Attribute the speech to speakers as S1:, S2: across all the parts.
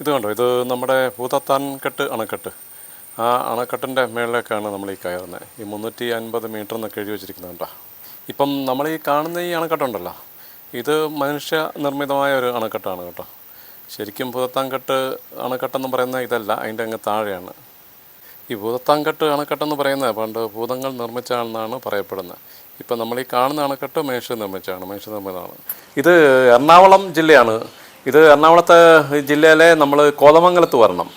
S1: ഇത് കണ്ടോ? ഇത് നമ്മുടെ ഭൂതത്താൻകെട്ട് അണക്കെട്ട്. ആ അണക്കെട്ടിന്റെ മേളിലേക്കാണ് നമ്മൾ ഈ കയറുന്നത്. ഈ മുന്നൂറ്റി അൻപത് മീറ്റർ എന്നൊക്കെ എഴുതി വെച്ചിരിക്കുന്നത് കേട്ടോ ഇപ്പം നമ്മൾ ഈ കാണുന്ന ഈ അണക്കെട്ടുണ്ടല്ലോ ഇത് മനുഷ്യ നിർമ്മിതമായ ഒരു അണക്കെട്ടാണ് കേട്ടോ. ശരിക്കും ഭൂതത്താൻകെട്ട് അണക്കെട്ടെന്ന് പറയുന്ന ഇതല്ല അതിന്റെ അങ്ങ് താഴെയാണ്. ഈ ഭൂതത്താൻകെട്ട് അണക്കെട്ടെന്ന് പറയുന്നത് പണ്ട് ഭൂതങ്ങൾ നിർമ്മിച്ചാണെന്നാണ് പറയപ്പെടുന്നത്. ഇപ്പം നമ്മൾ ഈ കാണുന്ന അണക്കെട്ട് മനുഷ്യ നിർമ്മിച്ചാണ് മനുഷ്യ നിർമ്മിതമാണ്. ഇത് എറണാകുളം ജില്ലയാണ്. ഇത് എറണാകുളത്തെ ജില്ലയിലെ നമ്മൾ കോതമംഗലത്ത് വരണം.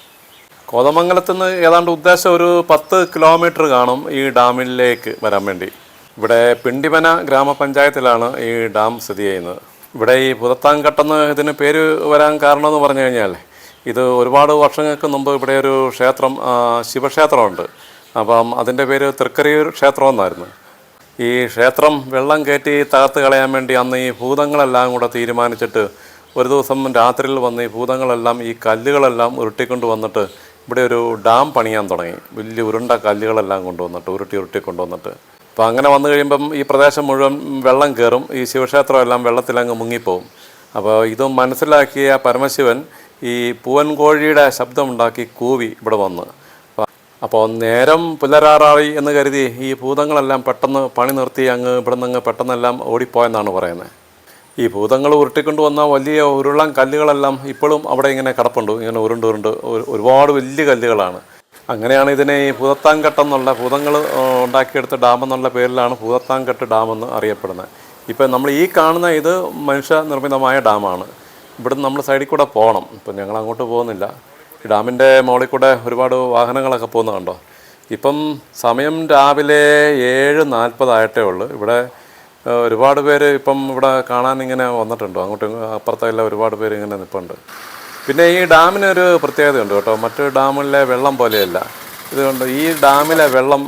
S1: കോതമംഗലത്ത് നിന്ന് ഏതാണ്ട് ഉദ്ദേശം ഒരു പത്ത് കിലോമീറ്റർ കാണും ഈ ഡാമിലേക്ക് വരാൻ വേണ്ടി. ഇവിടെ പിണ്ടിമന ഗ്രാമപഞ്ചായത്തിലാണ് ഈ ഡാം സ്ഥിതി ചെയ്യുന്നത്. ഇവിടെ ഈ പുതത്താങ്കട്ടെന്ന് ഇതിന് പേര് വരാൻ കാരണം എന്ന് പറഞ്ഞു കഴിഞ്ഞാൽ ഇത് ഒരുപാട് വർഷങ്ങൾക്ക് മുമ്പ് ഇവിടെ ഒരു ക്ഷേത്രം ശിവക്ഷേത്രമുണ്ട്. അപ്പം അതിന്റെ പേര് തൃക്കരിയൂർ ക്ഷേത്രം എന്നായിരുന്നു. ഈ ക്ഷേത്രം വെള്ളം കയറ്റി തകർത്ത് കളയാൻ വേണ്ടി അന്ന് ഈ ഭൂതങ്ങളെല്ലാം കൂടെ തീരുമാനിച്ചിട്ട് ഒരു ദിവസം രാത്രിയിൽ വന്ന് ഈ ഭൂതങ്ങളെല്ലാം ഈ കല്ലുകളെല്ലാം ഉരുട്ടിക്കൊണ്ട് വന്നിട്ട് ഇവിടെ ഒരു ഡാം പണിയാൻ തുടങ്ങി. വലിയ ഉരുണ്ട കല്ലുകളെല്ലാം കൊണ്ടുവന്നിട്ട് ഉരുട്ടി ഉരുട്ടി കൊണ്ടുവന്നിട്ട്. അപ്പോൾ അങ്ങനെ വന്നു കഴിയുമ്പം ഈ പ്രദേശം മുഴുവൻ വെള്ളം കയറും. ഈ ശിവക്ഷേത്രം എല്ലാം വെള്ളത്തിലങ്ങ് മുങ്ങിപ്പോവും. അപ്പോൾ ഇത് മനസ്സിലാക്കിയ പരമശിവൻ ഈ പൂവൻകോഴിയുടെ ശബ്ദമുണ്ടാക്കി കൂവി ഇവിടെ വന്ന്. അപ്പോൾ നേരം പുലരാറായി എന്ന് കരുതി ഈ ഭൂതങ്ങളെല്ലാം പെട്ടെന്ന് പണി നിർത്തി അങ്ങ് ഇവിടെ നിന്ന് പെട്ടെന്നെല്ലാം ഓടിപ്പോയെന്നാണ് പറയുന്നത്. ഈ ഭൂതങ്ങൾ ഉരുട്ടിക്കൊണ്ട് വന്ന വലിയ ഉരുളൻ കല്ലുകളെല്ലാം ഇപ്പോഴും അവിടെ ഇങ്ങനെ കിടപ്പുണ്ട്. ഇങ്ങനെ ഉരുണ്ട് ഉരുണ്ട് ഒരുപാട് വലിയ കല്ലുകളാണ്. അങ്ങനെയാണ് ഇതിനെ ഈ ഭൂതത്താൻകെട്ട് എന്നുള്ള ഭൂതങ്ങൾ ഉണ്ടാക്കിയെടുത്ത ഡാം എന്നുള്ള പേരിലാണ് ഭൂതത്താൻകെട്ട് ഡാം എന്ന് അറിയപ്പെടുന്നത്. ഇപ്പം നമ്മൾ ഈ കാണുന്ന ഇത് മനുഷ്യ നിർമ്മിതമായ ഡാമാണ്. ഇവിടുന്ന് നമ്മൾ സൈഡിൽ കൂടെ പോകണം. ഇപ്പം ഞങ്ങൾ അങ്ങോട്ട് പോകുന്നില്ല. ഈ ഡാമിന്റെ മുകളിൽ കൂടെ ഒരുപാട് വാഹനങ്ങളൊക്കെ പോകുന്നത് കണ്ടോ? ഇപ്പം സമയം രാവിലെ ഏഴ് നാൽപ്പതായിട്ടേ ഉള്ളൂ. ഇവിടെ ഒരുപാട് പേര് ഇപ്പം ഇവിടെ കാണാൻ ഇങ്ങനെ വന്നിട്ടുണ്ട്? അങ്ങോട്ടും അപ്പുറത്തെല്ലാം ഒരുപാട് പേര് ഇങ്ങനെ നിൽപ്പുണ്ട് പിന്നെ ഈ ഡാമിന് ഒരു പ്രത്യേകതയുണ്ട് കേട്ടോ. മറ്റു ഡാമിലെ വെള്ളം പോലെയല്ല. ഇതുകൊണ്ട് ഈ ഡാമിലെ വെള്ളം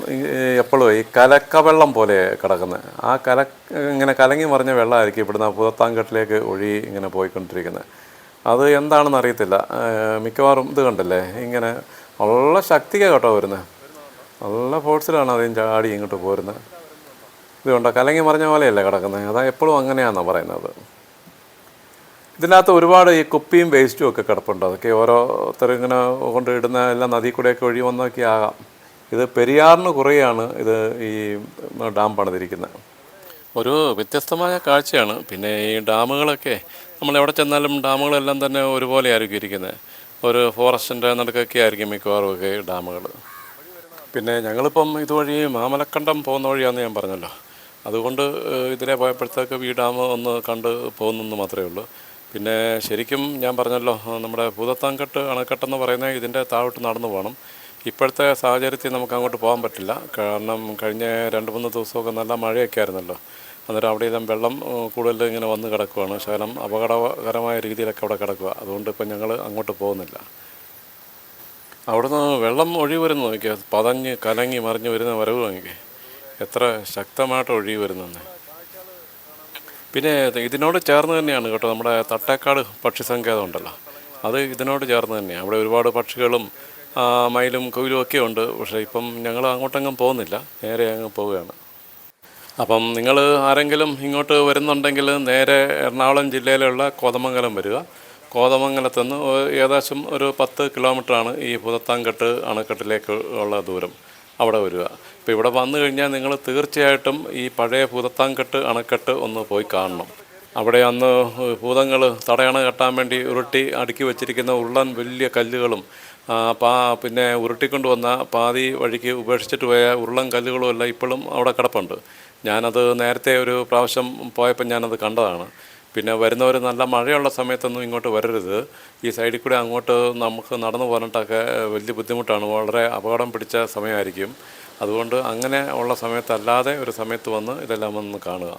S1: എപ്പോഴും ഈ കലക്ക വെള്ളം പോലെ കിടക്കുന്നത് ആ കല ഇങ്ങനെ കലങ്ങി മറിഞ്ഞ വെള്ളമായിരിക്കും ഇവിടുന്ന് പുതത്താങ്കട്ടിലേക്ക് ഒഴി ഇങ്ങനെ പോയിക്കൊണ്ടിരിക്കുന്നത് അത് എന്താണെന്ന് അറിയത്തില്ല. മിക്കവാറും ഇത് കണ്ടല്ലേ? ഇങ്ങനെ നല്ല ശക്തിക്കാണ് കേട്ടോ വരുന്നത് നല്ല ഫോഴ്സിലാണ് അതിന് ചാടി ഇങ്ങോട്ട് പോരുന്നത് ഇതുകൊണ്ട് കലങ്ങി മറിഞ്ഞ പോലെയല്ലേ കിടക്കുന്നത്? അതാ എപ്പോഴും അങ്ങനെയാണെന്നാണ് പറയുന്നത്. ഇതിനകത്ത് ഒരുപാട് ഈ കുപ്പിയും വേസ്റ്റും ഒക്കെ കിടപ്പുണ്ട്. അതൊക്കെ ഓരോരുത്തർ ഇങ്ങനെ കൊണ്ട് ഇടുന്ന എല്ലാം നദി കൂടെയൊക്കെ ഒഴി വന്നൊക്കെ ആകാം. ഇത് പെരിയാറിന് കുറേയാണ് ഇത് ഈ ഡാം പണിതിരിക്കുന്നത്. ഒരു വ്യത്യസ്തമായ കാഴ്ചയാണ്. പിന്നെ ഈ ഡാമുകളൊക്കെ നമ്മൾ എവിടെ ചെന്നാലും ഡാമുകളെല്ലാം തന്നെ ഒരുപോലെ ആയിരിക്കും ഇരിക്കുന്നത്. ഒരു ഫോറസ്റ്റിന്റെ നടുക്കൊക്കെ ആയിരിക്കും മിക്കവാറും ഒക്കെ ഡാമുകൾ. പിന്നെ ഞങ്ങളിപ്പം ഇതുവഴി മാമലക്കണ്ടം പോകുന്ന വഴിയാണെന്ന് ഞാൻ പറഞ്ഞല്ലോ. അതുകൊണ്ട് ഇതിനെ പോയപ്പോഴത്തേക്ക് ഈ ഡാം ഒന്ന് കണ്ട് പോകുന്നെന്ന് മാത്രമേ ഉള്ളൂ. പിന്നെ ശരിക്കും ഞാൻ പറഞ്ഞല്ലോ നമ്മുടെ ഭൂതത്താങ്കെട്ട് അണക്കെട്ടെന്ന് പറയുന്നത് ഇതിന്റെ താഴോട്ട് നടന്നു പോകണം. ഇപ്പോഴത്തെ സാഹചര്യത്തിൽ നമുക്ക് അങ്ങോട്ട് പോകാൻ പറ്റില്ല. കാരണം കഴിഞ്ഞ രണ്ട് മൂന്ന് ദിവസമൊക്കെ നല്ല മഴയൊക്കെ ആയിരുന്നല്ലോ. അന്നേരം അവിടെ അവിടെയെല്ലാം വെള്ളം കൂടുതൽ ഇങ്ങനെ വന്ന് കിടക്കുവാണ്. ശകലം അപകടകരമായ രീതിയിലൊക്കെ അവിടെ കിടക്കുക അതുകൊണ്ട് ഇപ്പം ഞങ്ങൾ അങ്ങോട്ട് പോകുന്നില്ല. അവിടുന്ന് വെള്ളം ഒഴിവരുന്നു നോക്കിയാൽ പതഞ്ഞ് കലങ്ങി മറിഞ്ഞ് വരുന്ന വരവ് നോക്കിക്കേ. എത്ര ശക്തമായിട്ട് ഒഴുകി വരുന്നെന്ന് പിന്നെ ഇതിനോട് ചേർന്ന് തന്നെയാണ് കേട്ടോ നമ്മുടെ തട്ടേക്കാട് പക്ഷി സങ്കേതം ഉണ്ടല്ലോ. അത് ഇതിനോട് ചേർന്ന് തന്നെയാണ് അവിടെ ഒരുപാട് പക്ഷികളും മയിലും കുയിലും ഒക്കെ ഉണ്ട്. പക്ഷേ ഇപ്പം ഞങ്ങൾ അങ്ങോട്ടെങ്ങും പോകുന്നില്ല. നേരെ അങ്ങ് പോവുകയാണ്. അപ്പം നിങ്ങൾ ആരെങ്കിലും ഇങ്ങോട്ട് വരുന്നുണ്ടെങ്കിൽ നേരെ എറണാകുളം ജില്ലയിലുള്ള കോതമംഗലം വരിക. കോതമംഗലത്ത് നിന്ന് ഏകദേശം ഒരു പത്ത് കിലോമീറ്ററാണ് ഈ പുതത്താങ്കെട്ട് അണക്കെട്ടിലേക്ക് ഉള്ള ദൂരം. അവിടെ വരിക. ഇപ്പോൾ ഇവിടെ വന്നു കഴിഞ്ഞാൽ നിങ്ങൾ തീർച്ചയായിട്ടും ഈ പഴയ ഭൂതത്താങ്കെട്ട് അണക്കെട്ട് ഒന്ന് പോയി കാണണം. അവിടെ അന്ന് ഭൂതങ്ങൾ തടയണ കെട്ടാൻ വേണ്ടി ഉരുട്ടി അടുക്കി വെച്ചിരിക്കുന്ന ഉള്ളൻ വലിയ കല്ലുകളും പാ പിന്നെ ഉരുട്ടിക്കൊണ്ട് വന്ന പാതി വഴിക്ക് ഉപേക്ഷിച്ചിട്ട് പോയ ഉരുളൻ കല്ലുകളും എല്ലാം ഇപ്പോഴും അവിടെ കിടപ്പുണ്ട്. ഞാനത് നേരത്തെ ഒരു പ്രാവശ്യം പോയപ്പോൾ ഞാനത് കണ്ടതാണ്. പിന്നെ വരുന്നവർ നല്ല മഴയുള്ള സമയത്തൊന്നും ഇങ്ങോട്ട് വരരുത്. ഈ സൈഡിൽ കൂടെ അങ്ങോട്ട് നമുക്ക് നടന്നു പോകാനായിട്ടൊക്കെ വലിയ ബുദ്ധിമുട്ടാണ്. വളരെ അപകടം പിടിച്ച സമയമായിരിക്കും. അതുകൊണ്ട് അങ്ങനെ ഉള്ള സമയത്തല്ലാതെ ഒരു സമയത്ത് വന്ന് ഇതെല്ലാം ഒന്ന് കാണുക.